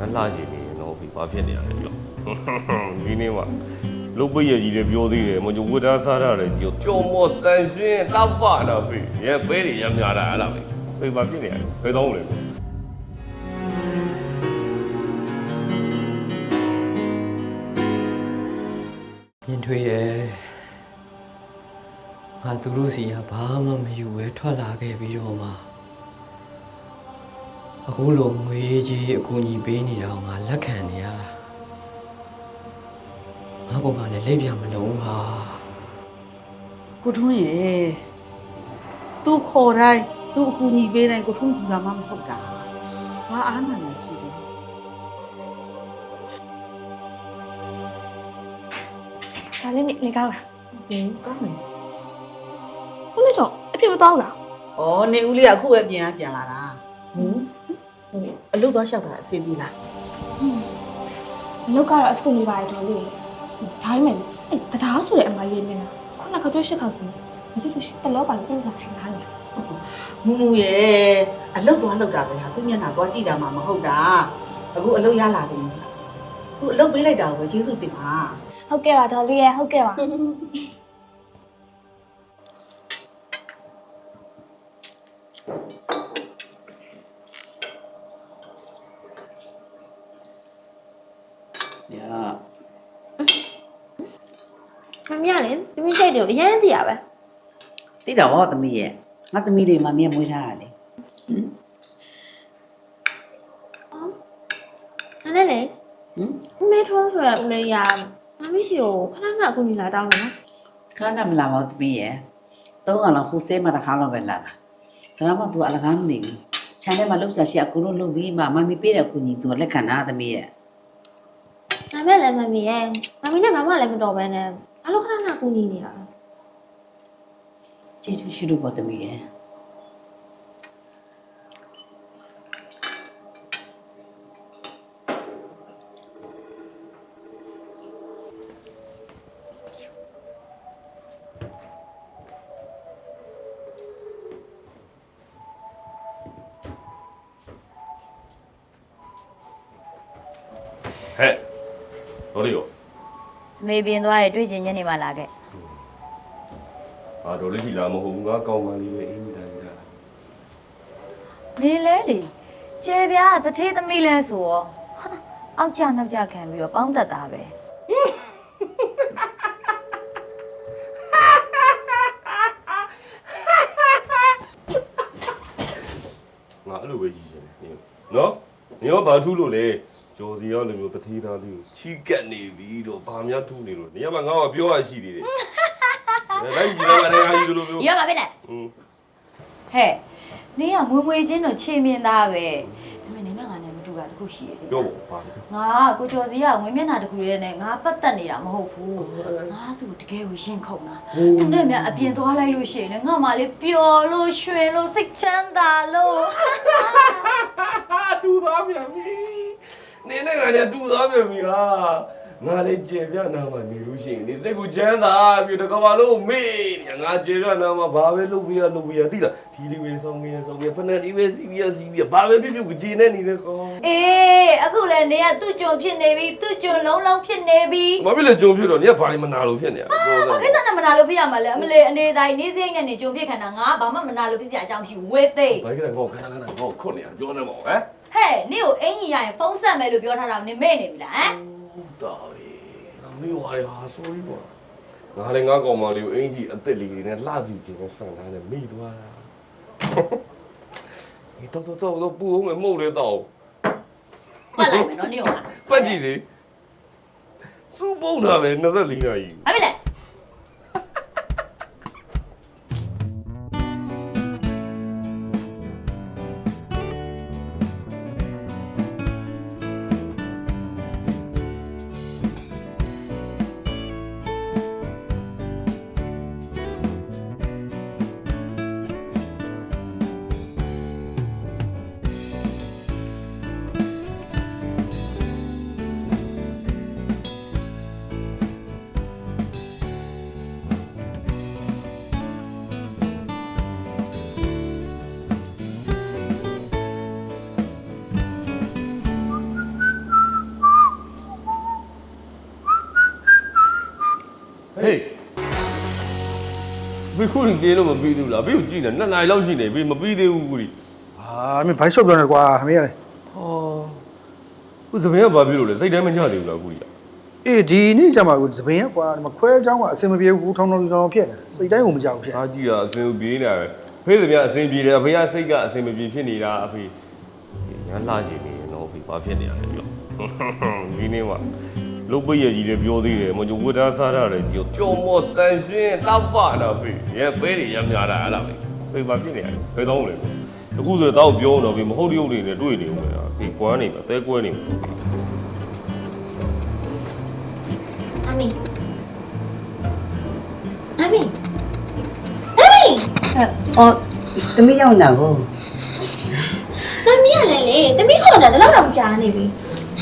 ငါလှချင်နေရင်တော့ဖေဘာဖြစ်နေရလဲပြောဒီနေ့မှလုတ်ပိတ်ရကြီးတွေပြောသေးတယ်မကြဝတ်သားစားရတယ်ကြောကြော်မော့တန်ရှင်းတော့ပါတော့ဖေရဲပဲတွေရများတာအဲ့ဒါပဲဖေဘာဖြစ်နေရလဲဘယ်တော့လဲမြင်ထွေးရဲ့ငါသူတို့စီကဘာမှမယူပဲထွက်လာခဲ့ပြီးတော့မှ အခုလိုငွေကြီးအကူအညီပေးနေတာကိုငါလက်ခံနေရတာငါကမှလည်းလက်ပြမလုံးပါကိုထွန်းရေသူခေါ်တိုင်းသူအကူညီပေးတိုင်းကိုထွန်းကြည့်တာမှမဟုတ်တာဘာအားနာနေရှိတယ်ဒါလေးနေနေကောင်းလားဟင်းကောင်းတယ်ခုလေးတော့အဖြစ်မတော့လားဩနေဦးလေးကအခုပဲပြန်ရပြန်လာတာဟင် ဟိုအလုပ်သွားလျှောက်တာအဆင်ပြေလားအလုပ်ကတော့အဆင်ပြေပါတယ်တော်လေးဒါပေမဲ့အဲ့တရားဆိုတဲ့အမလေးမင်းလားခုနကကြွရှစ်ခေါက်ကြီးမသိလို့ရှိတလောပါလို့ပြန်စားထိုင်လာနေမူမူရေအလုပ်သွားလုပ်တာပဲဟာသူမျက်နှာသွားကြည့်တာမှမဟုတ်တာအခုအလုပ်ရလာတယ်သူအလုပ်ပေးလိုက်တာကိုပဲကျေးဇူးတင်ပါဟုတ်ကဲ့ပါတော်လေးရဲ့ဟုတ်ကဲ့ပါ ညာ မမရလေသမီး စိတ်တွေအရင်တည်းရပဲတိတော့ဟောသမီးရဲ့ငါသမီးတွေမှာမြင်မွေးထားတာလေအဲ့နဲ့လေဟင်အမေထုံးဆိုတဲ့ဦးလေးရမမရှိကိုခဏခဏအခုနေလာတောင်းတယ်နော်ခဏမလာပါဘူးသမီးရဲ့သုံးကလောက်ဟိုဆဲမှာတစ်ခါလောက်ပဲလာလာဒါမှမဟုတ် तू အလကားမနေဘူးခြံထဲမှာလှုပ်ရှားရှိအကူလုံးလှုပ်ပြီးမှမမီပေးတဲ့အကူကြီး तू လက်ခံတာသမီးရဲ့ဒါမဲ့လည်းမမီရဲ့မမီနဲ့မမလည်းမတော်ပဲနဲ့ အလိုခဏခဏအခုနေနေတာကျေးဇူးရှိလို့ပေါ့သမီးရဲ့ဟဲ့တော်လေးရော အမေပြင်သွားရဲ့တွေ့ချင်ညနေမှလာခဲ့အာတော်လေးကြီးလာမဟုတ်ဘူးငါကောင်းမှလေးပဲအင်းကြီးတိုင်းတာနေလဲလေကျဲပြားတထေးသမီးလဲဆိုရောဟာအောက်ကျနောက်ကျခံပြီးတော့ပေါင်းတက်တာပဲငါအဲ့လိုပဲကြီးရှင်နေနော်နေရောဘာထူးလို့လဲ ကျော်စီရောလိုမျိုးတထေးသားလေးကိုချီကက်နေပြီတော့ဘာများထူးနေလို့နေရာမှာငါကပြောရရှိသေးတယ်လိုက်ကြည့်လိုက်ရတယ်ငါကြီးလိုမျိုးရပါပြီလေอืมဟဲ့နေကမွေမွေချင်းတော့ခြေမြင်သားပဲဒါပေမဲ့နေနဲ့ငါနဲ့မတူတာတခုရှိရတယ်ပြောပါဘာလဲငါကိုကျော်စီကငွေမျက်နှာတစ်ခုရဲနဲ့ငါပတ်သက်နေတာမဟုတ်ဘူးငါသူ့တကယ်ကိုရင်ခုန်တာသူနဲ့မြအပြင်သွားလိုက်လို့ရှိရင်လည်းငါမှလေပျော်လို့ရွှင်လို့စိတ်ချမ်းသာလို့ ဟာတူသားပြန်ပြီ နေနဲ့ငါလည်းတူသားပြန်ပြီဟာငါလည်းကျေပြနာမှာနေလို့ရှိရင်နေစိတ်ကိုချမ်းသာပြီးတကဘာလို့မေ့နေငါကျေပြနာမှာဘာပဲလုပ်ပြရလုပ်ပြရသိလားဒီလေးပဲဆောင်နေဆောင်နေဖနက်ဒီပဲစီးပြစီးပြဘာပဲဖြစ်ဖြစ်ကိုဂျင်းနေနေတယ်ကောအေးအခုလည်းနေကသူ့ကြုံဖြစ်နေပြီသူ့ကြုံလုံးလုံးဖြစ်နေပြီဘာဖြစ်လဲကြုံဖြစ်တော့နေကဘာလို့မနာလို့ဖြစ်နေတာပြောဘာစမ်းကိစ္စနဲ့မနာလို့ဖြစ်ရမှာလဲအမလေးအနေတိုင်းနေစိမ့်နဲ့နေကြုံဖြစ်ခန္ဓာငါဘာမှမနာလို့ဖြစ်စရာအကြောင်းမရှိဘူးဝေးသိဘာကြလဲငေါခဏခဏငေါခွတ်နေရပြောနေမအောင်ဟမ် ဟဲ့နေကိုအင်ကြီးရရင်ဖုန်းဆက်မယ်လို့ပြောထားတာနေမဲ့နေပြီလားဟမ်တာပဲငါမေးပါရဟာ sorry ပါငါလည်းငါကောင်မလေးကိုအင်ကြီးအစ်စ်လေးတွေနဲ့လှစီခြင်းနဲ့ဆန်ထားတယ်မိသွားတာဒီတော့တော့တော့ပူအောင်မဟုတ်လေတော့ပတ်လိုက်မယ်နော်နေကိုလားပတ်ကြည့်လေစူပုံတာပဲ24နာရီဘာဖြစ်လဲ ဟေးဘယ်ခုရင်ပြေးလို့မပြီးသေးဘူးလားဘေးကိုကြည့်နေနှစ်နိုင်လောက်ရှိနေဘေးမပြီးသေးဘူးကူဒီဟာမင်းဘိုက်ရှော့ပြောနေကွာမင်းရတယ်ဟောခုစပင်းကဘာဖြစ်လို့လဲစိတ်တိုင်းမချသေးဘူးလားကူဒီကအေးဒီနေ့ကျမှကိုသပင်ရကွာဒီမှာခွဲချောင်းကအစင်မပြေဘူးထောင်းထောင်းထောင်းဖြစ်နေစိတ်တိုင်းကိုမကြောက်ဖြစ်အားကြီးတာအစင်ပြေးနေတယ်ဖေးစပင်းအစင်ပြေတယ်အဖေကစိတ်ကအစင်မပြေဖြစ်နေတာအဖေညာလာချင်နေနော်ဖေဘာဖြစ်နေရလဲပြောဒီနေ့မှ လုတ်ပိတ်ရကြီးလည်းပြောသေးတယ်မကျဝတ်သားစားရတယ်ကြောကြောမောတန်ရှင်းလောက်ပါတော့ပြီရဲပဲတွေရမ်းများတာအဲ့လားပဲပြေပါပြည့်နေရတယ်ဘယ်တော့လဲအခုဆိုတော့ပြောတော့ပြီမဟုတ်ရုပ်တွေနဲ့တွေ့နေဦးမယ်ဟာဒီကွမ်းနေမှာတဲကွဲနေမှာအမေအမေအမေအော်သမီးရောက်လာကိုမမီးရတယ်လေသမီးခေါ်တာတလောက်တော့ကြာနေပြီ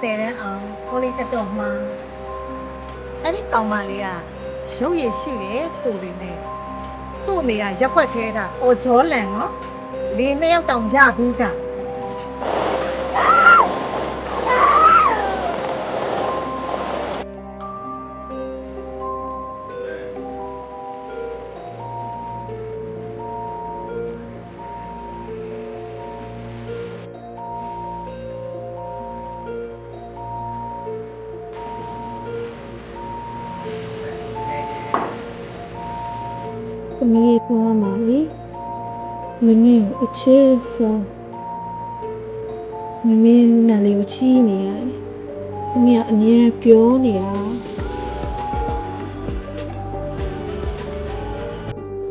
10တန်းအောင်ခေါလေးတက်တော့မှာအဲ့ဒီကောင်မလေးကရုပ်ရည်ရှိတယ်ဆိုပေမဲ့သူ့အမေကရက်ွက်ခဲတာအော်ဂျောလန်နော်လေးနှစ်ယောက်တောင်ရဘူးတာ သမီးပြောမှာလေမမင်းကိုအချစ်ဆုံးမမင်းနာလေးကိုချီးနေရတယ်သမီးကအမြဲပြောနေတာ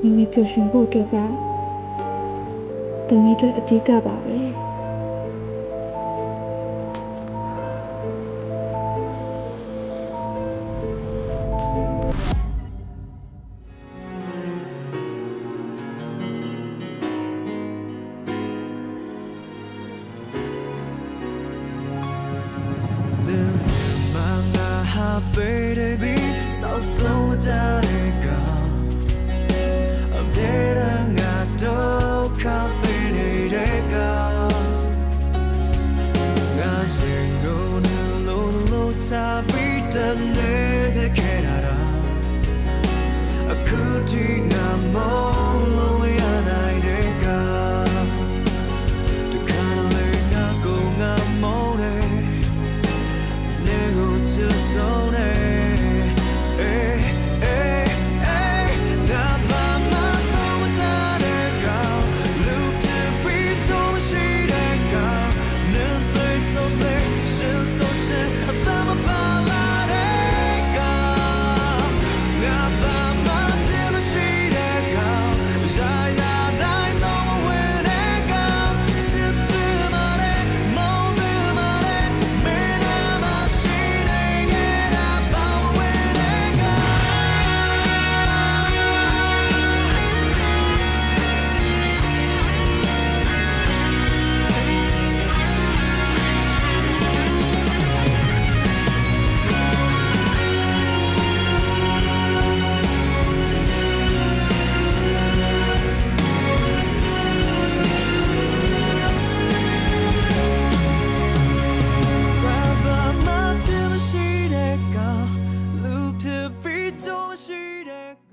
မမင်းပြောရှင်ဖို့အတွက်ကသမီးတို့အဓိကပါပဲ baby စောက်သုံးကြတဲ့ကောင်အပြေတန်ကတော့ 熟悉的。